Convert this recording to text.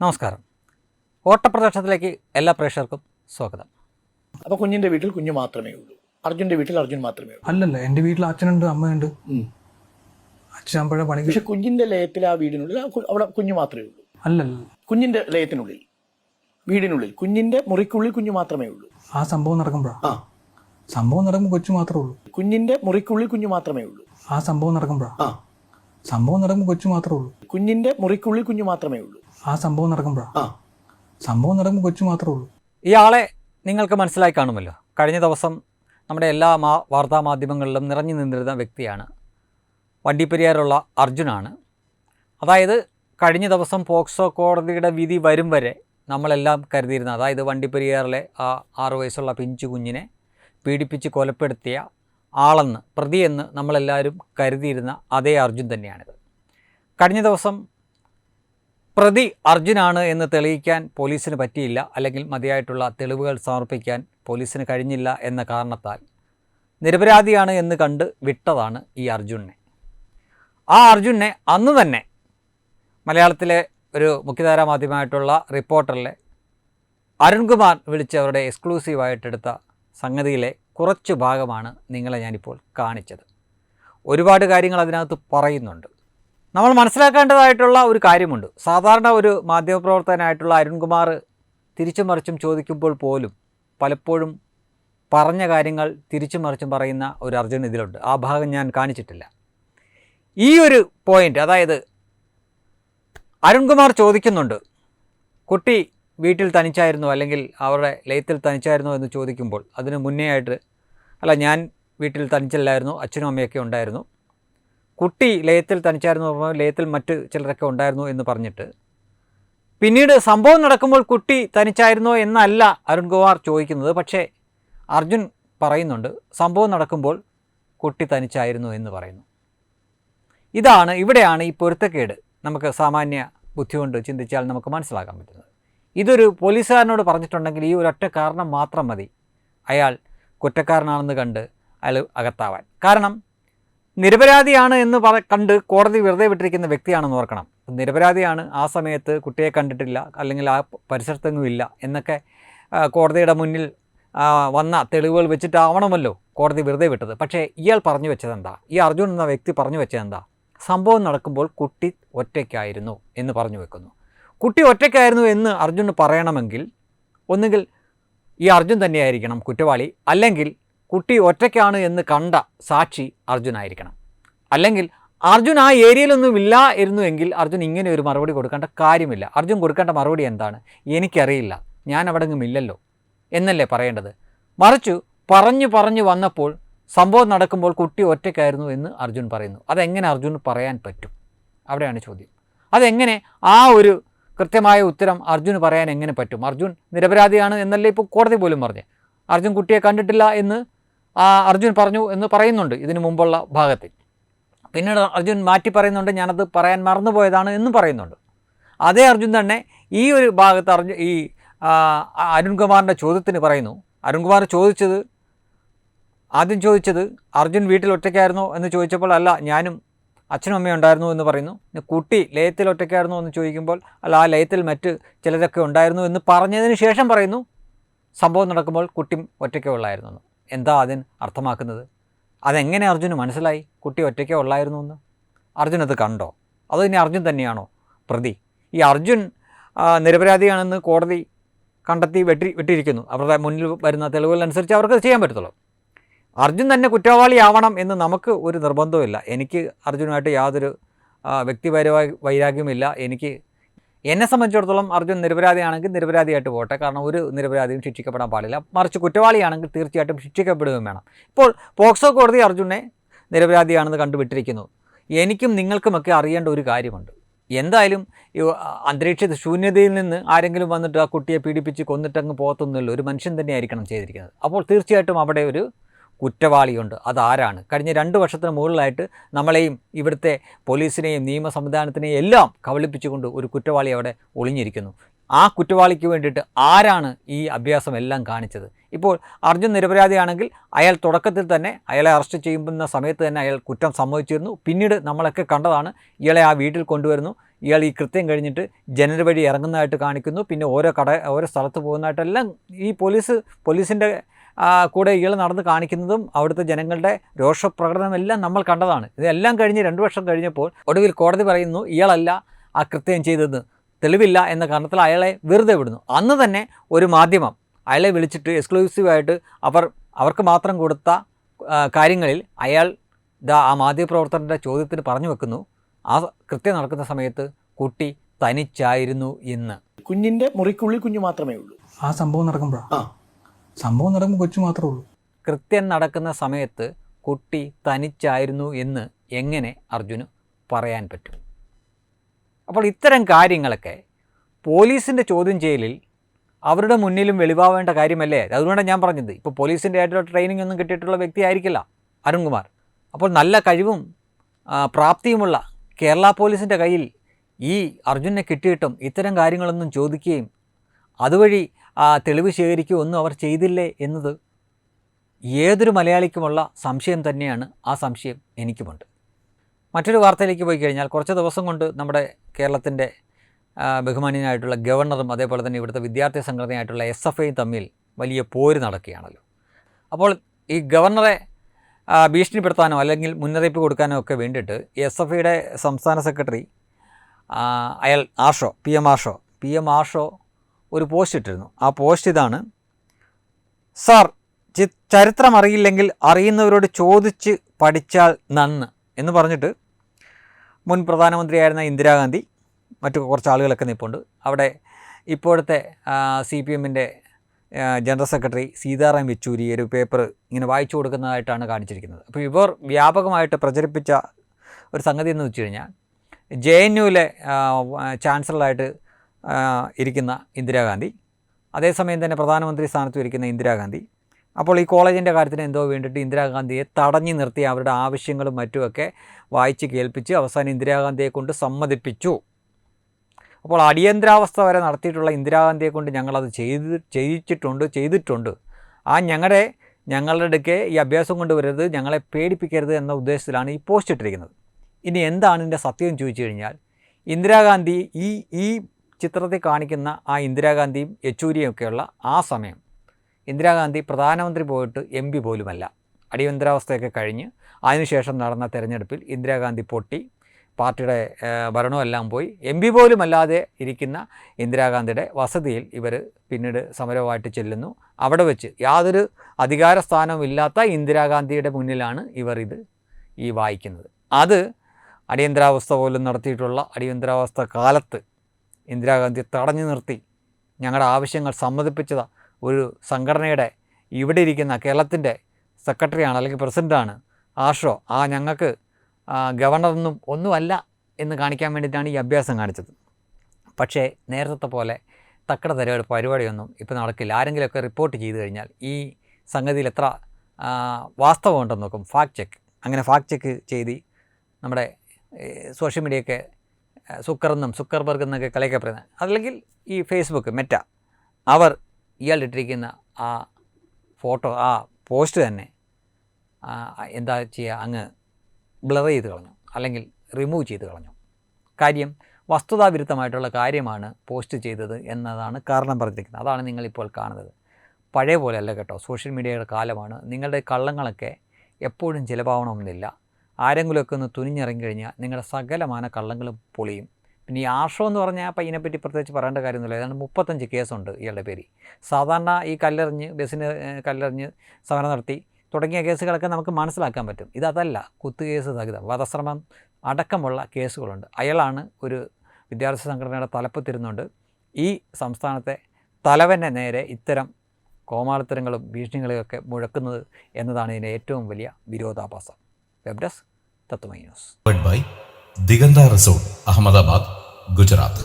നമസ്കാരം. ഓട്ടപ്രദക്ഷത്തിലേക്ക് എല്ലാ പ്രേക്ഷകർക്കും സ്വാഗതം. അപ്പൊ കുഞ്ഞിന്റെ വീട്ടിൽ കുഞ്ഞു മാത്രമേ ഉള്ളൂ. അർജുന്റെ വീട്ടിൽ അർജുൻ മാത്രമേ ഉള്ളൂ. അല്ലല്ല എന്റെ വീട്ടിൽ അച്ഛനുണ്ട് അമ്മയുണ്ട്. അച്ഛൻ പണിക്ക് പക്ഷെ കുഞ്ഞിന്റെ ലയത്തിൽ ആ വീടിനുള്ളിൽ ആ കു- അവിടെ കുഞ്ഞു മാത്രമേ ഉള്ളൂ. അല്ലല്ല. കുഞ്ഞിന്റെ ലയത്തിനുള്ളിൽ വീടിനുള്ളിൽ കുഞ്ഞിന്റെ മുറിക്കുള്ളിൽ കുഞ്ഞു മാത്രമേ ഉള്ളൂ. ആ സംഭവം നടക്കുമ്പോഴാ? ആ. സംഭവം നടക്കുമ്പോൾ കൊച്ചു മാത്രമേ ഉള്ളൂ. കുഞ്ഞിന്റെ മുറിക്കുള്ളിൽ കുഞ്ഞു മാത്രമേ ഉള്ളൂ. ആ സംഭവം നടക്കുമ്പോഴാ? ആ. സംഭവം നടക്കുമ്പോൾ കൊച്ചു മാത്രമേ ഉള്ളൂ. കുഞ്ഞിന്റെ മുറിക്കുള്ളിൽ കുഞ്ഞു മാത്രമേ ഉള്ളൂ. ആ സംഭവം നടക്കുമ്പോഴാ. ആ. സംഭവം നടക്കുമ്പോൾ കൊച്ചു മാത്രമേ ഉള്ളൂ. ഇയാളെ നിങ്ങൾക്ക് മനസ്സിലായി കാണുമല്ലോ. കഴിഞ്ഞ ദിവസം നമ്മുടെ എല്ലാ മാ വാർത്താ മാധ്യമങ്ങളിലും നിറഞ്ഞു നിന്നിരുന്ന വ്യക്തിയാണ്. വണ്ടിപ്പെരിയാറുള്ള അർജുനാണ്. അതായത് കഴിഞ്ഞ ദിവസം പോക്സോ കോടതിയുടെ വിധി വരും വരെ നമ്മളെല്ലാം കരുതിയിരുന്ന അതായത് വണ്ടിപ്പെരിയാറിലെ ആ ആറു വയസ്സുള്ള പിഞ്ചു കുഞ്ഞിനെ പീഡിപ്പിച്ച് കൊലപ്പെടുത്തിയ ആളെന്ന് പ്രതിയെന്ന് നമ്മളെല്ലാവരും കരുതിയിരുന്ന അതേ അർജുൻ തന്നെയാണിത്. കഴിഞ്ഞ ദിവസം പ്രതി അർജുനാണ് എന്ന് തെളിയിക്കാൻ പോലീസിന് പറ്റിയില്ല അല്ലെങ്കിൽ മതിയായിട്ടുള്ള തെളിവുകൾ സമർപ്പിക്കാൻ പോലീസിന് കഴിഞ്ഞില്ല എന്ന കാരണത്താൽ നിരപരാധിയാണ് എന്ന് കണ്ട് വിട്ടതാണ് ഈ അർജുനെ. ആ അർജുനെ അന്ന് തന്നെ മലയാളത്തിലെ ഒരു മുഖ്യധാരാ മാധ്യമമായിട്ടുള്ള റിപ്പോർട്ടറിലെ അരുൺകുമാർ വിളിച്ച് അവരുടെ എക്സ്ക്ലൂസീവായിട്ടെടുത്ത സംഗതിയിലെ കുറച്ച് ഭാഗമാണ് നിങ്ങളെ ഞാനിപ്പോൾ കാണിച്ചത്. ഒരുപാട് കാര്യങ്ങൾ അതിനകത്ത് പറയുന്നുണ്ട്. നമ്മൾ മനസ്സിലാക്കേണ്ടതായിട്ടുള്ള ഒരു കാര്യമുണ്ട്. സാധാരണ ഒരു മാധ്യമപ്രവർത്തകനായിട്ടുള്ള അരുൺകുമാർ തിരിച്ചും മറിച്ചും ചോദിക്കുമ്പോൾ പോലും പലപ്പോഴും പറഞ്ഞ കാര്യങ്ങൾ തിരിച്ചും മറിച്ചും പറയുന്ന ഒരു അർജുൻ ഇതിലുണ്ട്. ആ ഭാഗം ഞാൻ കാണിച്ചിട്ടില്ല. ഈ ഒരു പോയിന്റ് അതായത് അരുൺകുമാർ ചോദിക്കുന്നുണ്ട് കുട്ടി വീട്ടിൽ തനിച്ചായിരുന്നു അല്ലെങ്കിൽ അവരുടെ ലയത്തിൽ തനിച്ചായിരുന്നോ എന്ന് ചോദിക്കുമ്പോൾ അതിന് മുന്നേ ആയിട്ട് അല്ല ഞാൻ വീട്ടിൽ തനിച്ചല്ലായിരുന്നു അച്ഛനും അമ്മയൊക്കെ ഉണ്ടായിരുന്നു. കുട്ടി ലയത്തിൽ തനിച്ചായിരുന്നു പറഞ്ഞാൽ ലയത്തിൽ മറ്റ് ചിലരൊക്കെ ഉണ്ടായിരുന്നു എന്ന് പറഞ്ഞിട്ട്. പിന്നീട് സംഭവം നടക്കുമ്പോൾ കുട്ടി തനിച്ചായിരുന്നോ എന്നല്ല അരുൺകുമാർ ചോദിക്കുന്നത്. പക്ഷേ അർജുൻ പറയുന്നുണ്ട് സംഭവം നടക്കുമ്പോൾ കുട്ടി തനിച്ചായിരുന്നു എന്ന് പറയുന്നു. ഇതാണ് ഇവിടെയാണ് ഈ പൊരുത്തക്കേട്. നമുക്ക് സാമാന്യ ബുദ്ധി കൊണ്ട് ചിന്തിച്ചാൽ നമുക്ക് മനസ്സിലാക്കാൻ പറ്റുന്നത്. ഇതൊരു പോലീസുകാരനോട് പറഞ്ഞിട്ടുണ്ടെങ്കിൽ ഈ ഒരൊറ്റ കാരണം മാത്രം മതി. അയാൾ കുറ്റക്കാരനാണെന്ന് കണ്ട് അയാൾ അകത്താവാൻ. കാരണം നിരപരാധിയാണ് എന്ന് പറ കണ്ട് കോടതി വെറുതെ വിട്ടിരിക്കുന്ന വ്യക്തിയാണെന്ന് ഓർക്കണം. നിരപരാധിയാണ് ആ സമയത്ത് കുട്ടിയെ കണ്ടിട്ടില്ല അല്ലെങ്കിൽ ആ പരിസരത്തെങ്ങും ഇല്ല എന്നൊക്കെ കോടതിയുടെ മുന്നിൽ വന്ന തെളിവുകൾ വെച്ചിട്ടാവണമല്ലോ കോടതി വെറുതെ വിട്ടത്. പക്ഷേ ഇയാൾ പറഞ്ഞു വെച്ചതെന്താ? ഈ അർജുൻ എന്ന വ്യക്തി പറഞ്ഞു വെച്ചതെന്താ? സംഭവം നടക്കുമ്പോൾ കുട്ടി ഒറ്റയ്ക്കായിരുന്നു എന്ന് പറഞ്ഞു വെക്കുന്നു. കുട്ടി ഒറ്റയ്ക്കായിരുന്നു എന്ന് അർജുന് പറയണമെങ്കിൽ ഒന്നുകിൽ ഈ അർജുൻ തന്നെയായിരിക്കണം കുറ്റവാളി അല്ലെങ്കിൽ കുട്ടി ഒറ്റയ്ക്കാണ് എന്ന് കണ്ട സാക്ഷി അർജുനായിരിക്കണം. അല്ലെങ്കിൽ അർജുൻ ആ ഏരിയയിലൊന്നും ഇല്ല ഇരുന്നുവെങ്കിൽ അർജുൻ ഇങ്ങനെ ഒരു മറുപടി കൊടുക്കേണ്ട കാര്യമില്ല. അർജുൻ കൊടുക്കേണ്ട മറുപടി എന്താണ്? എനിക്കറിയില്ല ഞാൻ അവിടെങ്ങും ഇല്ലല്ലോ എന്നല്ലേ പറയേണ്ടത്? മറിച്ചു പറഞ്ഞു പറഞ്ഞു വന്നപ്പോൾ സംഭവം നടക്കുമ്പോൾ കുട്ടി ഒറ്റയ്ക്കായിരുന്നു എന്ന് അർജുൻ പറയുന്നു. അതെങ്ങനെ അർജുൻ പറയാൻ പറ്റും? അവിടെയാണ് ചോദ്യം. അതെങ്ങനെ ആ ഒരു കൃത്യമായ ഉത്തരം അർജുന് പറയാൻ എങ്ങനെ പറ്റും? അർജുൻ നിരപരാധിയാണ് എന്നല്ലേ ഇപ്പോൾ കോടതി പോലും പറഞ്ഞു. അർജുൻ കുട്ടിയെ കണ്ടിട്ടില്ല എന്ന് ആ അർജുൻ പറഞ്ഞു എന്ന് പറയുന്നുണ്ട് ഇതിനു മുമ്പുള്ള ഭാഗത്തിൽ. പിന്നീട് അർജുൻ മാറ്റി പറയുന്നുണ്ട് ഞാനത് പറയാൻ മറന്നുപോയതാണ് എന്നും പറയുന്നുണ്ട്. അതേ അർജുൻ തന്നെ ഈ ഒരു ഭാഗത്ത് അർജുൻ ഈ അരുൺകുമാറിന്റെ ചോദ്യത്തിന് പറയുന്നു. അരുൺകുമാർ ചോദിച്ചത് ആദ്യം ചോദിച്ചത് അർജുൻ വീട്ടിൽ ഒറ്റയ്ക്കായിരുന്നോ? എന്ന് ചോദിച്ചപ്പോൾ അല്ല ഞാനും അച്ഛനും അമ്മയും ഉണ്ടായിരുന്നു എന്ന് പറയുന്നു. കുട്ടി ലയത്തിൽ ഒറ്റയ്ക്കായിരുന്നു എന്ന് ചോദിക്കുമ്പോൾ അല്ല ആ ലയത്തിൽ മറ്റ് ചിലരൊക്കെ ഉണ്ടായിരുന്നു എന്ന് പറഞ്ഞതിന് ശേഷം പറയുന്നു. സംഭവം നടക്കുമ്പോൾ കുട്ടി ഒറ്റയ്ക്കേ ഉള്ളായിരുന്നു എന്താ അതിന് അർത്ഥമാക്കുന്നത്? അതെങ്ങനെ അർജുന് മനസ്സിലായി? കുട്ടി ഒറ്റയ്ക്കേ ഉള്ളായിരുന്നു എന്ന്. അർജുൻ അത് കണ്ടോ? അതോ ഇനി അർജുൻ തന്നെയാണോ? പ്രതി. ഈ അർജുൻ നിരപരാധിയാണെന്ന് കോടതി കണ്ടെത്തി വെട്ടി വെട്ടിയിരിക്കുന്നു. അവരുടെ മുന്നിൽ വരുന്ന തെളിവുകളനുസരിച്ച് അവർക്ക് ചെയ്യാൻ പറ്റത്തുള്ളൂ. അർജുൻ തന്നെ കുറ്റവാളിയാവണം എന്ന് നമുക്ക് ഒരു നിർബന്ധമില്ല എനിക്ക് അർജുനുമായിട്ട് യാതൊരു വ്യക്തിപരമായ വൈരാഗ്യമില്ല എനിക്ക് എന്നെ സംബന്ധിച്ചിടത്തോളം അർജുൻ നിരപരാധിയാണെങ്കിൽ നിരപരാധിയായിട്ട് പോട്ടെ. കാരണം ഒരു നിരപരാധിയും ശിക്ഷിക്കപ്പെടാൻ പാടില്ല. മറിച്ച് കുറ്റവാളിയാണെങ്കിൽ തീർച്ചയായിട്ടും ശിക്ഷിക്കപ്പെടുകയും വേണം. ഇപ്പോൾ പോക്സോ കോടതി അർജുനെ നിരപരാധിയാണെന്ന് കണ്ടുവിട്ടിരിക്കുന്നു. എനിക്കും നിങ്ങൾക്കുമൊക്കെ അറിയേണ്ട ഒരു കാര്യമുണ്ട്. എന്തായാലും അന്തരീക്ഷ ശൂന്യതയിൽ നിന്ന് ആരെങ്കിലും വന്നിട്ട് ആ കുട്ടിയെ പീഡിപ്പിച്ച് കൊന്നിട്ടങ്ങ് പോകത്തൊന്നുമില്ല. ഒരു മനുഷ്യൻ തന്നെയായിരിക്കണം ചെയ്തിരിക്കുന്നത്. അപ്പോൾ തീർച്ചയായിട്ടും അവിടെ ഒരു കുറ്റവാളിയുണ്ട്. അതാരാണ്? കഴിഞ്ഞ രണ്ട് വർഷത്തിന് മുകളിലായിട്ട് നമ്മളെയും ഇവിടുത്തെ പോലീസിനെയും നിയമ സംവിധാനത്തിനെയും എല്ലാം കബളിപ്പിച്ചുകൊണ്ട് ഒരു കുറ്റവാളി അവിടെ ഒളിഞ്ഞിരിക്കുന്നു. ആ കുറ്റവാളിക്ക് വേണ്ടിയിട്ട് ആരാണ് ഈ അഭ്യാസം എല്ലാം കാണിച്ചത്? ഇപ്പോൾ അർജുൻ നിരപരാധിയാണെങ്കിൽ അയാൾ തുടക്കത്തിൽ തന്നെ അയാളെ അറസ്റ്റ് ചെയ്യുന്ന സമയത്ത് തന്നെ അയാൾ കുറ്റം സമ്മതിച്ചിരുന്നു. പിന്നീട് നമ്മളൊക്കെ കണ്ടതാണ് ഇയാളെ ആ വീട്ടിൽ കൊണ്ടുവരുന്നു. ഇയാൾ ഈ കൃത്യം കഴിഞ്ഞിട്ട് ജനൽ വഴി ഇറങ്ങുന്നതായിട്ട് കാണിക്കുന്നു. പിന്നെ ഓരോ കട ഓരോ സ്ഥലത്ത് പോകുന്നതായിട്ടെല്ലാം ഈ പോലീസ് പോലീസിന്റെ കൂടെ ഇയാൾ നടന്ന് കാണിക്കുന്നതും അവിടുത്തെ ജനങ്ങളുടെ രോഷപ്രകടനമെല്ലാം നമ്മൾ കണ്ടതാണ്. ഇതെല്ലാം കഴിഞ്ഞ് രണ്ട് വർഷം കഴിഞ്ഞപ്പോൾ ഒടുവിൽ കോടതി പറയുന്നു ഇയാളല്ല ആ കൃത്യം ചെയ്തത്. തെളിവില്ല എന്ന കാരണത്തിൽ അയാളെ വെറുതെ വിടുന്നു. അന്ന് തന്നെ ഒരു മാധ്യമം അയാളെ വിളിച്ചിട്ട് എക്സ്ക്ലൂസീവായിട്ട് അവർ അവർക്ക് മാത്രം കൊടുത്ത കാര്യങ്ങളിൽ അയാൾ ദാ ആ മാധ്യമപ്രവർത്തകന്റെ ചോദ്യത്തിന് പറഞ്ഞു വെക്കുന്നു. ആ കൃത്യം നടക്കുന്ന സമയത്ത് കുട്ടി തനിച്ചായിരുന്നു എന്ന്. കുഞ്ഞിന്റെ മുറിക്കുള്ളിൽ കുഞ്ഞു മാത്രമേ ഉള്ളൂ. ആ സംഭവം നടക്കുമ്പോഴാണ് ആ. സംഭവം നടക്കുമ്പോൾ കൊച്ചു മാത്രമേ ഉള്ളൂ. കൃത്യം നടക്കുന്ന സമയത്ത് കുട്ടി തനിച്ചായിരുന്നു എന്ന് എങ്ങനെ അർജുന് പറയാൻ പറ്റും? അപ്പോൾ ഇത്തരം കാര്യങ്ങളൊക്കെ പോലീസിന്റെ ചോദ്യം ചെയ്യലിൽ അവരുടെ മുന്നിലും വെളിവാവേണ്ട കാര്യമല്ലേ? അതുകൊണ്ടാണ് ഞാൻ പറഞ്ഞത്. ഇപ്പോൾ പോലീസിന്റെ ആയിട്ടുള്ള ട്രെയിനിങ് ഒന്നും കിട്ടിയിട്ടുള്ള വ്യക്തി ആയിരിക്കില്ല അരുൺകുമാർ. അപ്പോൾ നല്ല കഴിവും പ്രാപ്തിയുമുള്ള കേരള പോലീസിന്റെ കയ്യിൽ ഈ അർജുനെ കിട്ടിയിട്ടും ഇത്തരം കാര്യങ്ങളൊന്നും ചോദിക്കുകയും അതുവഴി തെളിവ് ശേഖരിക്കുകയോ ഒന്നും അവർ ചെയ്തില്ലേ എന്നത് ഏതൊരു മലയാളിക്കുമുള്ള സംശയം തന്നെയാണ് ആ സംശയം എനിക്കുമുണ്ട്. മറ്റൊരു വാർത്തയിലേക്ക് പോയി കഴിഞ്ഞാൽ കുറച്ച് ദിവസം കൊണ്ട് നമ്മുടെ കേരളത്തിന്റെ ബഹുമാനീയനായിട്ടുള്ള ഗവർണറും അതേപോലെ തന്നെ ഇവിടുത്തെ വിദ്യാർത്ഥി സംഘടനയായിട്ടുള്ള എസ് എഫ് ഐയും തമ്മിൽ വലിയ പോര് നടക്കുകയാണല്ലോ. അപ്പോൾ ഈ ഗവർണറെ ആ, ഭീഷണിപ്പെടുത്താനോ അല്ലെങ്കിൽ മുന്നറിയിപ്പ് കൊടുക്കാനോ ഒക്കെ വേണ്ടിയിട്ട് എസ് എഫ് ഐയുടെ സംസ്ഥാന സെക്രട്ടറി ആ, അയാൾ Arsho P M Arsho P M Arsho ഒരു പോസ്റ്റ് ഇട്ടിരുന്നു. ആ പോസ്റ്റ് ഇതാണ് സാർ ചരിത്രം അറിയില്ലെങ്കിൽ അറിയുന്നവരോട് ചോദിച്ച് പഠിച്ചാൽ നന്ന് എന്ന് പറഞ്ഞിട്ട് മുൻ പ്രധാനമന്ത്രിയായിരുന്ന ഇന്ദിരാഗാന്ധി മറ്റു കുറച്ച് ആളുകളൊക്കെ നിൽപ്പുണ്ട് അവിടെ ഇപ്പോഴത്തെ സി പി എമ്മിന്റെ ജനറൽ സെക്രട്ടറി സീതാറാം യെച്ചൂരി ഒരു പേപ്പർ ഇങ്ങനെ വായിച്ചു കൊടുക്കുന്നതായിട്ടാണ് കാണിച്ചിരിക്കുന്നത്. അപ്പോൾ ഇവർ വ്യാപകമായിട്ട് പ്രചരിപ്പിച്ച ഒരു സംഗതി എന്ന് വെച്ച് കഴിഞ്ഞാൽ ജെ എൻ യുവിലെ ചാൻസലറായിട്ട് ഇരിക്കുന്ന ഇന്ദിരാഗാന്ധി. അതേസമയം തന്നെ പ്രധാനമന്ത്രി സ്ഥാനത്തും ഇരിക്കുന്ന ഇന്ദിരാഗാന്ധി. അപ്പോൾ ഈ കോളേജിന്റെ കാര്യത്തിന് എന്തോ വേണ്ടിയിട്ട് ഇന്ദിരാഗാന്ധിയെ തടഞ്ഞു നിർത്തി അവരുടെ ആവശ്യങ്ങളും മറ്റുമൊക്കെ വായിച്ച് കേൾപ്പിച്ച് അവസാനം ഇന്ദിരാഗാന്ധിയെ കൊണ്ട് സമ്മതിപ്പിച്ചു. അപ്പോൾ അടിയന്തരാവസ്ഥ വരെ നടത്തിയിട്ടുള്ള ഇന്ദിരാഗാന്ധിയെ കൊണ്ട് ഞങ്ങളത് ചെയ്ത് ചെയ്യിച്ചിട്ടുണ്ട് ചെയ്തിട്ടുണ്ട്. ആ ഞങ്ങളുടെ ഞങ്ങളുടെ അടുക്കെ ഈ അഭ്യാസം കൊണ്ടുവരരുത് ഞങ്ങളെ പേടിപ്പിക്കരുത് എന്ന ഉദ്ദേശത്തിലാണ് ഈ പോസ്റ്റ് ഇട്ടിരിക്കുന്നത്. ഇനി എന്താണ് ഇതിന്റെ സത്യം ചോദിച്ചു കഴിഞ്ഞാൽ ഇന്ദിരാഗാന്ധി ഈ ഈ ചിത്രത്തിൽ കാണിക്കുന്ന ആ ഇന്ദിരാഗാന്ധിയും യെച്ചൂരിയും ഒക്കെയുള്ള ആ സമയം ഇന്ദിരാഗാന്ധി പ്രധാനമന്ത്രി പോയിട്ട് എം പി പോലുമല്ല. അടിയന്തരാവസ്ഥയൊക്കെ കഴിഞ്ഞ് അതിനുശേഷം നടന്ന തെരഞ്ഞെടുപ്പിൽ ഇന്ദിരാഗാന്ധി പൊട്ടി പാർട്ടിയുടെ ഭരണമെല്ലാം പോയി. എം പി പോലും അല്ലാതെ ഇരിക്കുന്ന ഇന്ദിരാഗാന്ധിയുടെ വസതിയിൽ ഇവർ പിന്നീട് സമരവുമായിട്ട് ചെല്ലുന്നു. അവിടെ വെച്ച് യാതൊരു അധികാര സ്ഥാനവും ഇല്ലാത്ത ഇന്ദിരാഗാന്ധിയുടെ മുന്നിലാണ് ഇവർ ഇത് ഈ വായിക്കുന്നത്. അത് അടിയന്തരാവസ്ഥ പോലും നടത്തിയിട്ടുള്ള അടിയന്തരാവസ്ഥ കാലത്ത് ഇന്ദിരാഗാന്ധി തടഞ്ഞു നിർത്തി. ഞങ്ങളുടെ ആവശ്യങ്ങൾ സമ്മതിപ്പിച്ചത് ഒരു സംഘടനയുടെ ഇവിടെ ഇരിക്കുന്ന കേരളത്തിന്റെ സെക്രട്ടറിയാണ് അല്ലെങ്കിൽ പ്രസിഡന്റാണ് ആഷോ ആ ഞങ്ങൾക്ക് ഗവർണറൊന്നും ഒന്നുമല്ല എന്ന് കാണിക്കാൻ വേണ്ടിയിട്ടാണ് ഈ അഭ്യാസം കാണിച്ചത്. പക്ഷേ നേരത്തെ പോലെ തക്കട തരയുടെ പരിപാടിയൊന്നും ഇപ്പോൾ നടക്കില്ല. ആരെങ്കിലുമൊക്കെ റിപ്പോർട്ട് ചെയ്തു കഴിഞ്ഞാൽ ഈ സംഗതിയിൽ എത്ര വാസ്തവമുണ്ടെന്ന് നോക്കും. ഫാക്ട് ചെക്ക് അങ്ങനെ ഫാക്ട് ചെക്ക് ചെയ്ത് നമ്മുടെ സോഷ്യൽ മീഡിയയൊക്കെ സുക്കറെന്നും സുക്കർബർഗ് എന്നൊക്കെ കളിയൊക്കെ പറയുന്നത് അതല്ലെങ്കിൽ ഈ ഫേസ്ബുക്ക് മെറ്റ. അവർ ഇയാളിട്ടിരിക്കുന്ന ആ ഫോട്ടോ ആ പോസ്റ്റ് തന്നെ എന്താ ചെയ്യുക അങ്ങ് ബ്ലർ ചെയ്ത് കളഞ്ഞു. അല്ലെങ്കിൽ റിമൂവ് ചെയ്ത് കളഞ്ഞു. കാര്യം വസ്തുതാവിരുദ്ധമായിട്ടുള്ള കാര്യമാണ് പോസ്റ്റ് ചെയ്തത് എന്നതാണ് കാരണം പറഞ്ഞിരിക്കുന്നത്. അതാണ് നിങ്ങളിപ്പോൾ കാണുന്നത്. പഴയ പോലെയല്ല കേട്ടോ. സോഷ്യൽ മീഡിയയുടെ കാലമാണ്. നിങ്ങളുടെ കള്ളങ്ങളൊക്കെ എപ്പോഴും ചിലവാകണമെന്നില്ല. ആരെങ്കിലുമൊക്കെ ഒന്ന് തുനിഞ്ഞിറങ്ങി കഴിഞ്ഞാൽ നിങ്ങളുടെ സകലമാന കള്ളങ്ങളും പൊളിയും. പിന്നെ ഈ ആഷോ എന്ന് പറഞ്ഞാൽ അപ്പം ഇതിനെപ്പറ്റി പ്രത്യേകിച്ച് പറയേണ്ട കാര്യമൊന്നുമില്ല. ഏതാണ്ട് മുപ്പത്തഞ്ച് കേസുണ്ട് ഇയാളുടെ പേര് സാധാരണ ഈ കല്ലെറിഞ്ഞ് ബസ്സിന് കല്ലെറിഞ്ഞ് സമരം നടത്തി തുടങ്ങിയ കേസുകളൊക്കെ നമുക്ക് മനസ്സിലാക്കാൻ പറ്റും. ഇതല്ല കുത്തുകേസ് സഹിതം. വധശ്രമം അടക്കമുള്ള കേസുകളുണ്ട്. അയാളാണ് ഒരു വിദ്യാർത്ഥി സംഘടനയുടെ തലപ്പത്തിരുന്നുകൊണ്ട് ഈ സംസ്ഥാനത്തെ തലവന്റെ നേരെ ഇത്തരം കോമാളിത്തരങ്ങളും ഭീഷണികളെയൊക്കെ മുഴക്കുന്നത് എന്നതാണ് ഇതിന്റെ ഏറ്റവും വലിയ വിരോധാഭാസം. Web desk Tatvamayi news powered by Diganta Resort, Ahmedabad, Gujarat.